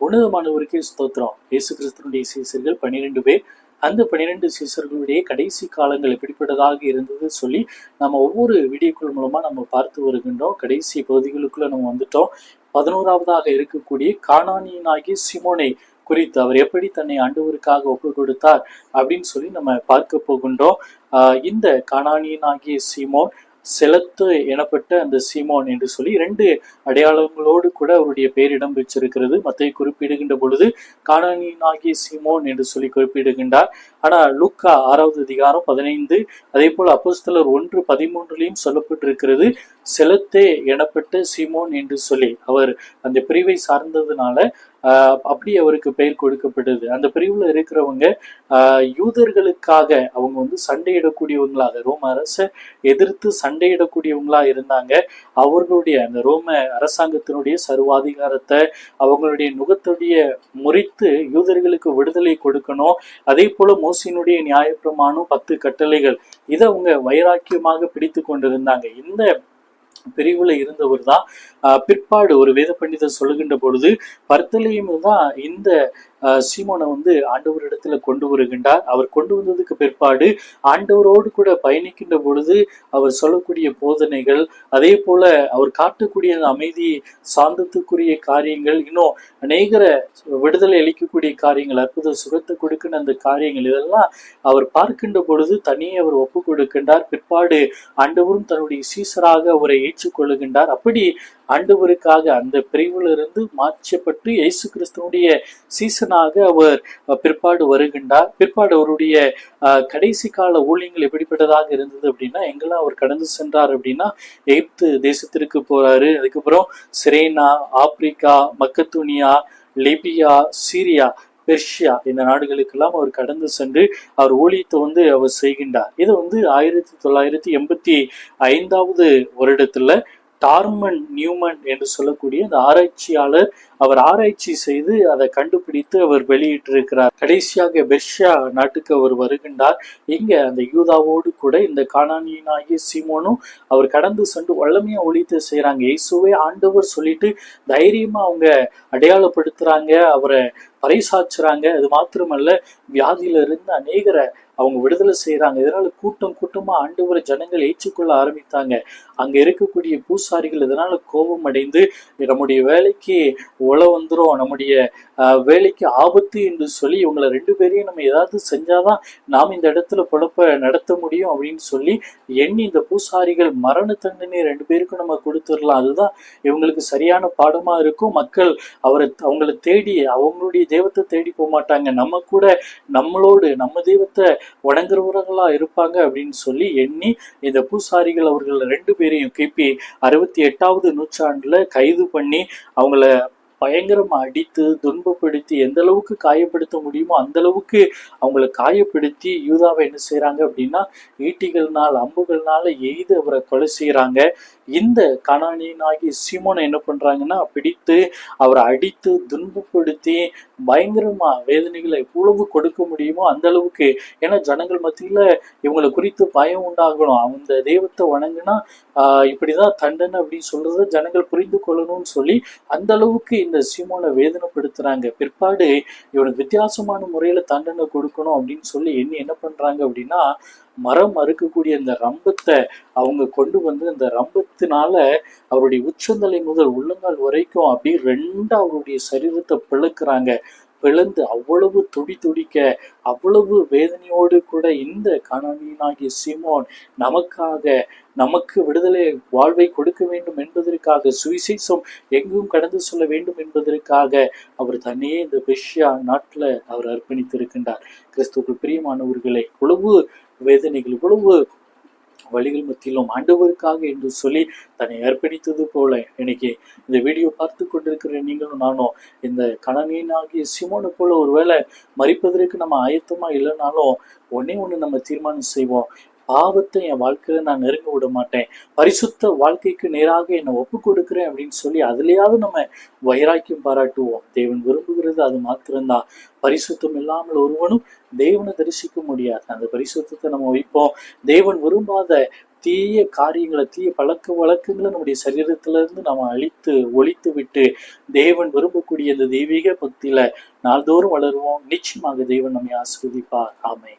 உன்னதமானவருக்கே ஸ்தோத்திரம். இயேசு கிறிஸ்துனுடைய சீசர்கள் பன்னிரெண்டு பேர். அந்த பன்னிரெண்டு சீசர்களுடைய கடைசி காலங்கள் எப்படிப்பட்டதாக இருந்தது சொல்லி நம்ம ஒவ்வொரு வீடியோக்கள் மூலமா நம்ம பார்த்து வருகின்றோம். கடைசி பகுதிகளுக்குள்ள நம்ம வந்துட்டோம். பதினோராவதாக இருக்கக்கூடிய காணானியனாகிய சிமோனை குறித்து அவர் எப்படி தன்னை ஆண்டவருக்காக ஒப்பு கொடுத்தார் அப்படின்னு சொல்லி நம்ம பார்க்க போகின்றோம். இந்த காணானியனாகிய சீமோன் செலத்து எனப்பட்ட அந்த சீமோன் என்று சொல்லி இரண்டு அடையாளங்களோடு கூட அவருடைய பெயர் இடம் பெற்றிருக்கிறது மத்தை குறிப்பிடுகின்ற பொழுது காணானியனாகிய சீமோன் என்று சொல்லி குறிப்பிடுகின்றார். ஆனா லூக்கா ஆறாவது அதிகாரம் பதினைந்து அதே போல் அப்போஸ்தலர் ஒன்று பதிமூன்றுலையும் சொல்லப்பட்டிருக்கிறது செலத்தே எனப்பட்ட சீமோன் என்று சொல்லி. அவர் அந்த பிரிவை சார்ந்ததுனால அப்படி அவருக்கு பெயர் கொடுக்கப்பட்டது அந்த பிரிவுல இருக்கிறவங்க ஆஹ் யூதர்களுக்காக அவங்க வந்து சண்டையிடக்கூடியவங்களாக ரோம அரசை எதிர்த்து சண்டையிடக்கூடியவங்களா இருந்தாங்க. அவர்களுடைய அந்த ரோம அரசாங்கத்தினுடைய சர்வாதிகாரத்தை அவங்களுடைய நுகத்துடைய முறித்து யூதர்களுக்கு விடுதலை கொடுக்கணும். அதே போல மோசினுடைய நியாயப்பிரமாணம் பத்து கட்டளைகள் இதை அவங்க வைராக்கியமாக பிடித்து கொண்டிருந்தாங்க. இந்த பிரிவுல இருந்தவர் தான் பிற்பாடு ஒரு வேத பண்டிதர் சொல்லுகின்ற பொழுது பர்த்தலையும் தான் இந்த சீமோனை வந்து ஆண்டவரிடத்துல கொண்டு வருகின்றார். அவர் கொண்டு வந்ததுக்கு பிற்பாடு ஆண்டவரோடு கூட பயணிக்கின்ற பொழுது அவர் சொல்லக்கூடிய போதனைகள் அதே போல அவர் காட்டக்கூடிய அந்த அமைதி சாந்தத்துக்குரிய காரியங்கள் இன்னும் அநேகர விடுதலை அளிக்கக்கூடிய காரியங்கள் அற்புத சுகத்தை கொடுக்கின்ற அந்த காரியங்கள் இதெல்லாம் அவர் பார்க்கின்ற பொழுது தனியே அவர் ஒப்பு கொடுக்கின்றார். பிற்பாடு ஆண்டவரும் தன்னுடைய சீசராக அவரை ஏற்றுக்கொள்ளுகின்றார். அப்படி ஆண்டவருக்காக அந்த பிரிவிலிருந்து மாற்றப்பட்டு இயேசு கிறிஸ்துவனுடைய சீசனாக அவர் பிற்பாடு வருகின்றார். பிற்பாடு அவருடைய கடைசி கால ஊழியங்கள் எப்படிப்பட்டதாக இருந்தது அப்படின்னா எங்கெல்லாம் அவர் கடந்து சென்றார் அப்படின்னா எகிப்து தேசத்திற்கு போறாரு. அதுக்கப்புறம் Cyrene Africa Macedonia Libya Syria Persia இந்த நாடுகளுக்கெல்லாம் அவர் கடந்து சென்று அவர் ஊழியத்தை வந்து அவர் செய்கின்றார். இது வந்து ஆயிரத்தி தொள்ளாயிரத்தி எண்பத்தி ஐந்தாவது வருடத்துல டார்மன் நியூமன் என்று சொல்லக்கூடிய அந்த ஆராய்ச்சியாளர் அவர் ஆராய்ச்சி செய்து அதை கண்டுபிடித்து அவர் வெளியிட்டிருக்கிறார். கடைசியாக பெர்ஷியா நாட்டுக்கு அவர் வருகின்றார். இங்க அந்த யூதாவோடு கூட இந்த காணானியனாகிய சீமோனும் அவர் கடந்து சென்று வல்லமையா ஒழித்து செய்யறாங்க இயேசுவே ஆண்டவர் சொல்லிட்டு தைரியமா அவங்க அடையாளப்படுத்துறாங்க அவரை பறைசாச்சுறாங்க அது மாத்திரமல்ல வியாதியில இருந்து அநேகரை அவங்க விடுதலை செய்யறாங்க இதனால கூட்டம் கூட்டமா ஆண்டவரை ஜனங்கள் ஏற்றுக்கொள்ள ஆரம்பித்தாங்க. அங்க இருக்கக்கூடிய பூசாரிகள் இதனால கோபம் அடைந்து நம்முடைய வேலைக்கு உழ வந்துரும். நம்முடைய வேலைக்கு ஆபத்து என்று சொல்லி இவங்களை ரெண்டு பேரையும் நம்ம ஏதாவது செஞ்சாதான் நாம் இந்த இடத்துல பொழப்ப நடத்த முடியும் அப்படின்னு சொல்லி எண்ணி இந்த பூசாரிகள் மரண தண்டனை ரெண்டு பேருக்கும் நம்ம கொடுத்துடலாம். அதுதான் இவங்களுக்கு சரியான பாடமா இருக்கும். மக்கள் அவரை அவங்கள தேடி அவங்களுடைய தெய்வத்தை தேடி போக மாட்டாங்க நம்ம கூட நம்மளோடு நம்ம தெய்வத்தை வணங்குறவர்களா இருப்பாங்க அப்படின்னு சொல்லி எண்ணி இந்த பூசாரிகள் அவர்கள் ரெண்டு பேரையும் கிபி அறுபத்தி எட்டாவது நூற்றாண்டுல கைது பண்ணி அவங்கள பயங்கரமா அடித்து துன்பப்படுத்தி எந்த அளவுக்கு காயப்படுத்த முடியுமோ அந்த அளவுக்கு அவங்களை காயப்படுத்தி யூதாவை என்ன செய்யறாங்க அப்படின்னா ஈட்டிகள்னால் அம்புகள்னால எய்து அவரை கொலை செய்யறாங்க இந்த கணானியனாகி சீமோனை என்ன பண்றாங்கன்னா பிடித்து அவரை அடித்து துன்பப்படுத்தி பயங்கரமா வேதனைகளை எவ்வளவு கொடுக்க முடியுமோ அந்த அளவுக்கு. ஏன்னா ஜனங்கள் மத்தியில இவங்களை குறித்து பயம் உண்டாகணும். அந்த தெய்வத்தை வணங்கினா ஆஹ் இப்படிதான் தண்டனை அப்படின்னு சொல்றத ஜனங்கள் புரிந்து கொள்ளணும்னு சொல்லி அந்த அளவுக்கு இந்த சீமோனை வேதனைப்படுத்துறாங்க. பிற்பாடு இவனுக்கு வித்தியாசமான முறையில தண்டனை கொடுக்கணும் அப்படின்னு சொல்லி என்ன என்ன பண்றாங்க அப்படின்னா மரம் அறுக்கக்கூடிய அந்த ரம்பத்தை அவங்க கொண்டு வந்து அந்த ரம்பத்தினால அவருடைய உச்சந்தலை முதல் உள்ளங்கால் வரைக்கும் அப்படியே ரெண்டா அவருடைய சரீரத்தை பிளக்குறாங்க. பிளந்து அவ்வளவு துடி துடிக்க அவ்வளவு வேதனையோடு கூட இந்த காணானியனாகிய சிமோன் நமக்காக நமக்கு விடுதலை வாழ்வை கொடுக்க வேண்டும் என்பதற்காக சுவிசேஷம் எங்கும் கடந்து சொல்ல வேண்டும் என்பதற்காக அவர் தன்னையே இந்த பெர்ஷியா நாட்டில் அவர் அர்ப்பணித்திருக்கின்றார். கிறிஸ்துக்கள் பிரியமானவர்களை இவ்வளவு வேதனைகள் இவ்வளவு வழிகள் மத்தியிலும் ஆண்டவருக்காக என்று சொல்லி தன்னை அர்ப்பணித்தது போல இன்னைக்கு இந்த வீடியோ பார்த்து கொண்டிருக்கிற நீங்களும் நானும் இந்த கணனியனாகிய சிமோனு போல ஒருவேளை மறிப்பதற்கு நம்ம ஆயத்தமா இல்லைனாலும் ஒன்னே ஒண்ணு நம்ம தீர்மானம் செய்வோம். பாவத்தை என் வாழ்க்கையில நான் நெருங்க விட மாட்டேன். பரிசுத்த வாழ்க்கைக்கு நேராக என்னை ஒப்பு கொடுக்குறேன் அப்படின்னு சொல்லி அதுலயாவது நம்ம வைராக்கியம் பாராட்டுவோம். தேவன் விரும்புகிறது அது மாத்திரம்தான். பரிசுத்தம் இல்லாமல் ஒருவனும் தேவனை தரிசிக்க முடியாது. அந்த பரிசுத்தத்தை நம்ம வைப்போம். தேவன் விரும்பாத தீய காரியங்களை தீய பழக்க வழக்கங்களை நம்முடைய சரீரத்துல இருந்து நம்ம அழித்து ஒழித்து விட்டு தேவன் விரும்பக்கூடிய இந்த தெய்வீக பக்தியில நாள்தோறும் வளருவோம். நிச்சயமாக தேவன் நம்மை ஆஸ்வதிப்பார் ஆமை